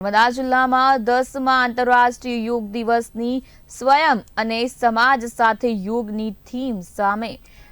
નર્મદા જિલ્લામાં દસમા આંતરરાષ્ટ્રીય યોગ દિવસની સ્વયં અને સમાજ સાથે યોગની થીમ સામે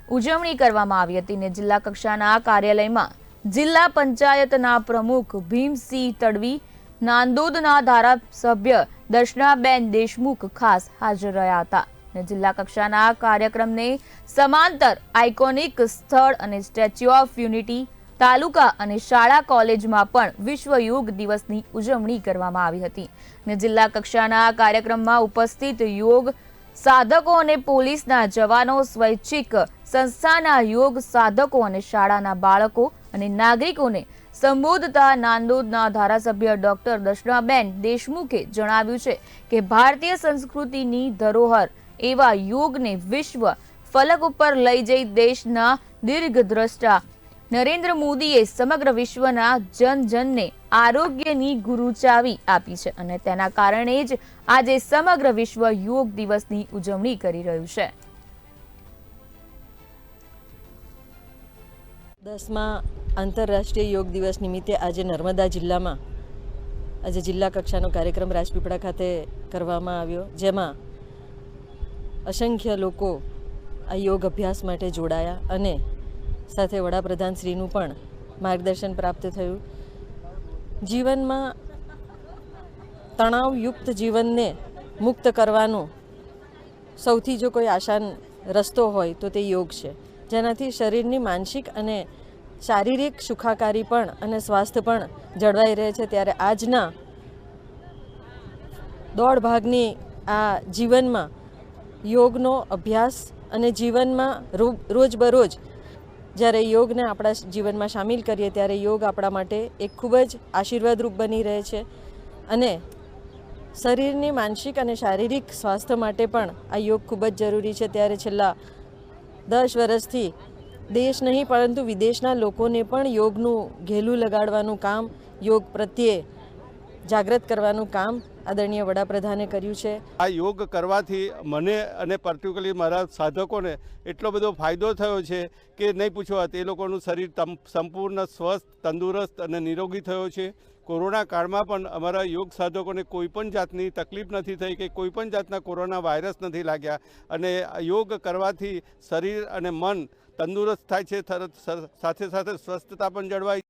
ઉજવણી કરવામાં આવી હતી ને જિલ્લા કક્ષાના કાર્યાલયમાં જિલ્લા પંચાયતના પ્રમુખ ભીમસિંહ તડવી, નાંદોદના ધારાસભ્ય દર્શનાબેન દેશમુખ ખાસ હાજર રહ્યા હતા ને જિલ્લા કક્ષાના કાર્યક્રમને સમાંતર આઇકોનિક સ્થળ અને સ્ટેચ્યુ ઓફ યુનિટી તાલુકા અને શાળા કોલેજમાં પણ વિશ્વ યોગ દિવસની ઉજવણી કરવામાં આવી હતી ને જિલ્લા કક્ષાના કાર્યક્રમમાં ઉપસ્થિત યોગ સાધકો અને પોલીસના જવાનો, સ્વૈચ્છિક સંસ્થાના યોગ સાધકો અને શાળાના બાળકો અને નાગરિકોને સંબોધતા નાંદોદના ધારાસભ્ય ડોક્ટર દર્શનાબેન દેશમુખે જણાવ્યું છે કે ભારતીય સંસ્કૃતિની ધરોહર એવા યોગને વિશ્વ ફલક ઉપર લઈ જઈ દેશના દીર્ઘદ્રષ્ટા નરેન્દ્ર મોદીએ સમગ્ર વિશ્વના જન જનને આરોગ્યની ગુરુ ચાવી આપી છે અને તેના કારણે જ આજે સમગ્ર વિશ્વ યોગ દિવસની ઉજવણી કરી રહ્યું છે. દસમા આંતરરાષ્ટ્રીય યોગ દિવસ નિમિત્તે આજે નર્મદા જિલ્લામાં, આજે જિલ્લા કક્ષાનો કાર્યક્રમ રાજપીપળા ખાતે કરવામાં આવ્યો, જેમાં અસંખ્ય લોકો આ યોગ અભ્યાસ માટે જોડાયા અને સાથે વડાપ્રધાન શ્રીનું પણ માર્ગદર્શન પ્રાપ્ત થયું. જીવનમાં તણાવયુક્ત જીવનને મુક્ત કરવાનો સૌથી જો કોઈ આસાન રસ્તો હોય તો તે યોગ છે. જેનાથી શરીરની માનસિક અને શારીરિક સુખાકારી પણ અને સ્વાસ્થ્ય પણ જળવાઈ રહે છે. ત્યારે આજના દોઢ ભાગની આ જીવનમાં યોગનો અભ્યાસ અને જીવનમાં રોજબરોજ જ્યારે યોગને આપણા જીવનમાં સામેલ કરીએ ત્યારે યોગ આપણા માટે એક ખૂબ જ આશીર્વાદરૂપ બની રહે છે. અને શરીરની માનસિક અને શારીરિક સ્વાસ્થ્ય માટે પણ આ યોગ ખૂબ જ જરૂરી છે. ત્યારે છેલ્લા દસ વર્ષથી દેશ નહીં, પરંતુ વિદેશના લોકોને પણ યોગનું ઘેલું લગાડવાનું કામ, યોગ પ્રત્યે જાગૃત કરવાનું કામ આદરણીય વડાપ્રધાને કર્યું છે. આ યોગ કરવાથી મને અને પર્ટિક્યુલરલી મારા સાધકોને એટલો બધો ફાયદો થયો છે કે નહીં પૂછો વાત, એ લોકોનું શરીર સંપૂર્ણ સ્વસ્થ, તંદુરસ્ત અને નિરોગી થયો છે. કોરોના કાળમાં પણ અમારા યોગ સાધકોને કોઈ પણ જાતની તકલીફ નથી થઈ કે કોઈ પણ જાતના કોરોના વાયરસ નથી લાગ્યા અને યોગ કરવાથી શરીર અને મન તંદુરસ્ત થાય છે સાથે સાથે સ્વસ્થતા પણ જળવાય